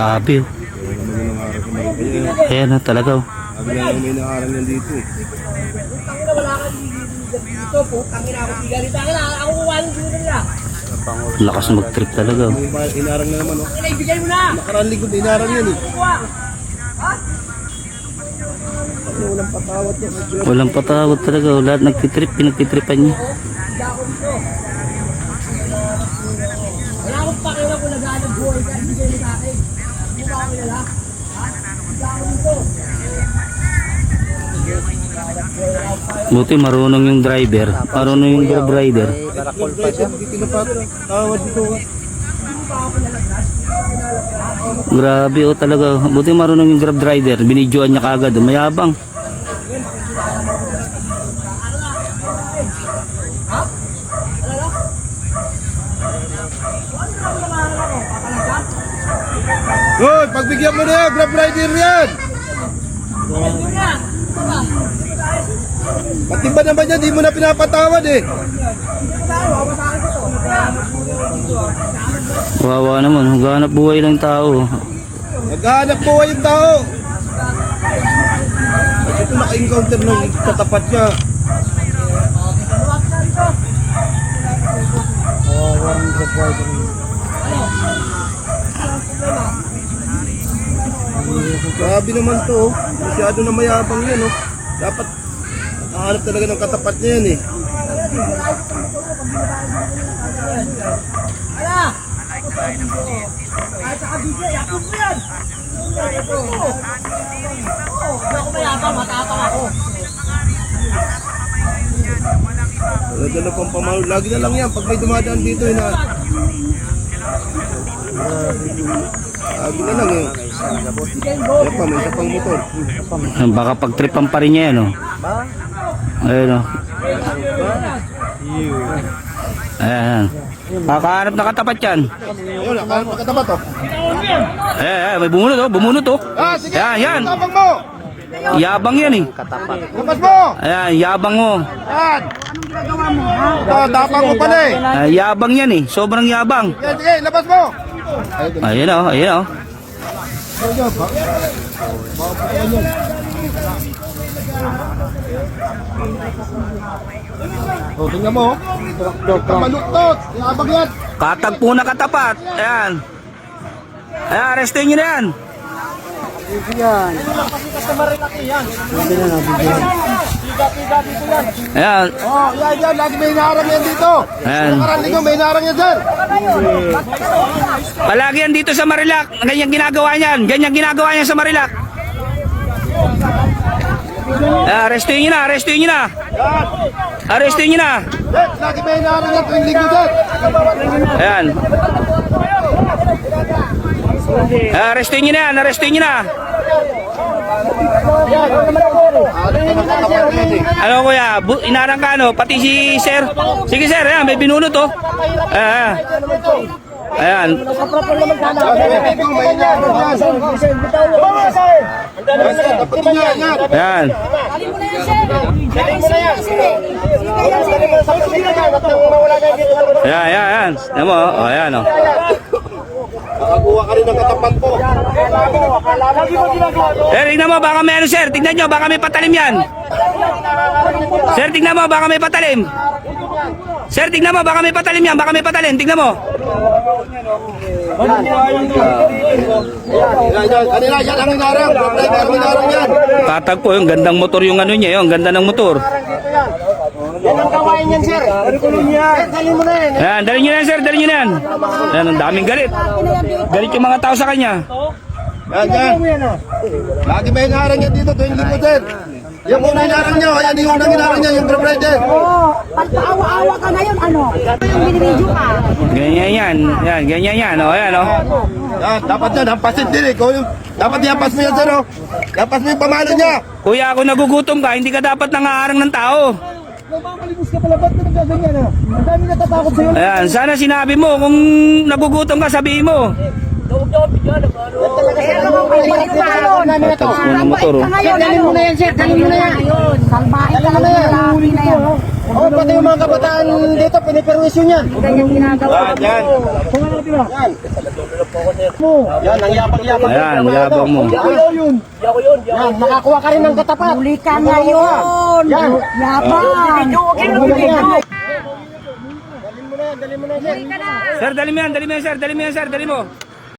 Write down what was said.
Grabe oh. Ayan na talaga oh. Sabi yung may naharang yan dito na. Lakas mag-trip talaga oh. Inarang na naman oh. Na, ibigay mo na. Nakaraan lingkod inarang yan eh. Walang patawat yan. Walang patawad talaga oh. Lahat nagtitrip, pinagtitripan niya. Wala akong pakialam kung naghahanap buhay ka. Ibigay mo sa akin. Buti marunong yung driver. Marunong yung grab rider. Barakol pa siya. Tawad dito. Grabe oh talaga. Buti marunong yung grab driver. Binidyoan niya kagad. Mayabang. Pagbigyan mo na yan. Grab rider yan. Pati ba naman yan? Di mo na pinapatawad eh. Wawa naman. Huganap buhay lang tao. Naghahanap buhay yung tao. At ito naka-encounter nung katapat niya. Grabe naman to. oh. Masyado na mayabang yan. Oh. Dapat nakahanap talaga ng katapat niya yan eh. Ala! Ay, saka DJ, yakot mo yan! Oo, Hindi ako mayabang, matapang ako. Dala pang pamahal. Lagi na lang yan. Pag may dumadaan dito, eh, na... Lagi na lang eh. Yan pa, may isa pang motor. Baka pagtripan pa rin niya yan oh. Ayun oh. Ayan. Kakahanap na katapat yan. Ayun, nakahanap na katapat oh. Ayan, ayan, may bumunot oh, bumunot oh. Ah, sige! Yan, yan. Tapang mo! Yabang yan eh. Labas mo! Ayan, yabang mo. Yan! Ito, tapang mo pala eh. Ah, yabang yan eh. Sobrang yabang. Yan, sige, labas mo! Ayan oh, ayan oh. Oh, tingnan mo. Kamaluktot! Yabang yan! Katagpo na katapat. Ayan. Ayan, arrestin nyo na yan. Ayan. Oh, yan, yan. Lagi may naharang yan dito. Ayan. Nakaraan linggo, may naharang yan, sir. Palagi yan dito sa Marilac. Ganyan ginagawa niyan. Ganyan ginagawa niyan sa Marilac. Ah, arrestin nyo na, arrestin nyo na. Arrestin nyo na. Lagi may naharang yan tuwing linggo, sir. Ayan. Ah, arrestin nyo na yan, arrestin nyo na. Ano kuya, bu- inarang ka ano, pati si sir. Sige sir, ayan, may binunot oh. Ayan. Ayan. Ayan. Ayan, ayan, ayan. Ayan mo, oh, ayan oh. Nakakuha ka rin ng katapat po. Sir, tignan mo, baka ano sir, tignan nyo, baka may patalim yan. Sir, tignan mo, baka may patalim. Sir, tignan mo, baka may patalim yan, baka may patalim, tignan mo. Yan, yan. Kanina, yan ang hinarang. Grab rider, hinarang yan. Tatagpo yung gandang motor yung ano niya, yung ganda ng motor. Yan ang kawain yan, sir. Ano ko yan? Dali mo na yan. Ayan, dali na yan sir, dali nyo na yan. Ayan, ang daming galit. Galit yung mga tao sa kanya. Yan, yan. Lagi may hinarang yan dito tuwing linggo, sir. Yung unang hinarang niya, ayan yung unang hinarang niya, yung grab rider. Oo, pagpaawa-awa ka ngayon, ano? Yung binibidyo ka. Ganyan yan, yan, ganyan yan, oh, ayan oh. Yan, dapat yan, hampasin din eh. Kung yung, dapat ihampas mo yan, sir, oh. Hampas mo yung pamalo niya. Kuya, kung nagugutom ka, hindi ka dapat nangaarang ng tao. Mamalimos ka pala, ba't ka nagkaganyan ah? Ang dami natatakot sa'yo. Ayan, sana sinabi mo kung nagugutom ka, sabihin mo. Huwag niyo Tatakbo ng motor oh. Ngayon, dalhin mo na yan, sir. Dalhin mo na yan. Salbahin ka lang yung lalaki na yan. Oh, pati yung mga kabataan dito, piniperwisyon yan. Ganyan ginagawa. Yan, yan. Yan, ang yapang-yapang. Ayan, yabang mo. Yan, nakakuha ka rin ng katapat. Huli ka ngayon. Yan. Yabang. Huli na. Sir, dali mo yan, dali mo yan, sir. Dali mo yan, sir. Dali mo.